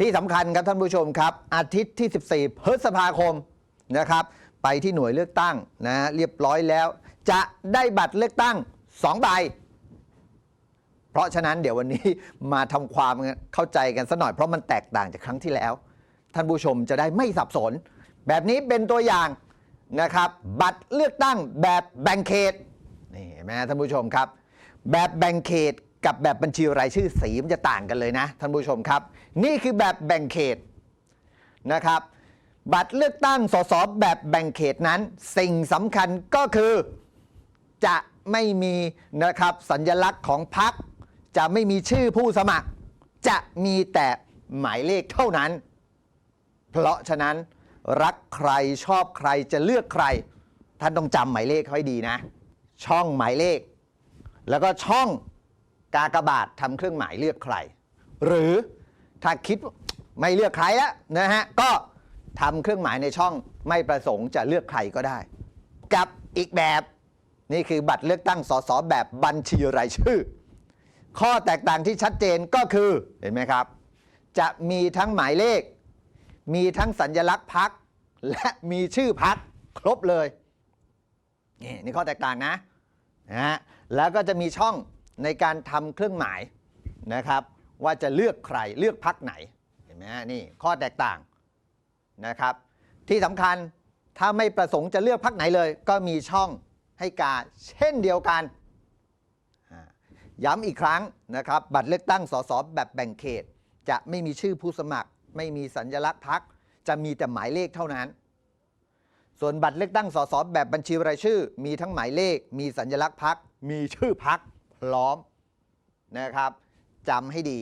ที่สำคัญครับท่านผู้ชมครับ อาทิตย์ที่ 14 พฤษภาคมนะครับ ไปที่หน่วยเลือกตั้งนะเรียบร้อยแล้ว จะได้บัตรเลือกตั้ง2ใบเพราะฉะนั้นเดี๋ยววันนี้มาทำความเข้าใจกันสักหน่อยเพราะมันแตกต่างจากครั้งที่แล้ว ท่านผู้ชมจะได้ไม่สับสน แบบนี้เป็นตัวอย่างนะครับ บัตรเลือกตั้งแบบแบ่งเขตนี่เห็นไหมท่านผู้ชมครับ แบบแบ่งเขต กับแบบบัญชีรายชื่อสีมันจะต่างกันเลยนะท่านผู้ชมครับ นี่คือแบบแบ่งเขตนะครับ บัตรเลือกตั้งสสแบบแบ่งเขตนั้น สิ่งสำคัญก็คือจะไม่มีนะครับสัญลักษณ์ของพรรคจะไม่มีชื่อผู้สมัคร จะมีแต่หมายเลขเท่านั้น เพราะฉะนั้นรักใครชอบใครจะเลือกใคร ท่านต้องจำหมายเลขให้ดีนะ ช่องหมายเลข แล้วก็ช่อง กากบาททำเครื่องหมายเลือกใคร หรือถ้าคิดไม่เลือกใครแล้วนะฮะก็ทำเครื่องหมายในช่องไม่ประสงค์จะเลือกใครก็ได้ กับอีกแบบนี่คือบัตรเลือกตั้งสสแบบบัญชีรายชื่อ ข้อแตกต่างที่ชัดเจนก็คือเห็นไหมครับ จะมีทั้งหมายเลข มีทั้งสัญลักษณ์พักและมีชื่อพักครบเลยนี่นี่ข้อแตกต่างนะนะฮะแล้วก็จะมีช่อง ในการทำเครื่องหมายนะครับ ว่าจะเลือกใครเลือกพักไหนเห็นไหมฮะนี่ข้อแตกต่างนะครับ ที่สำคัญถ้าไม่ประสงค์จะเลือกพักไหนเลย ก็มีช่องให้กาเช่นเดียวกันย้ำอีกครั้งนะครับ บัตรเลือกตั้งสสแบบแบ่งเขต จะไม่มีชื่อผู้สมัคร ไม่มีสัญลักษณ์พักจะมีแต่หมายเลขเท่านั้น ส่วนบัตรเลือกตั้งสสแบบบัญชีรายชื่อ มีทั้งหมายเลข มีสัญลักษณ์พักมีชื่อพัก ล้อมนะครับจำให้ดี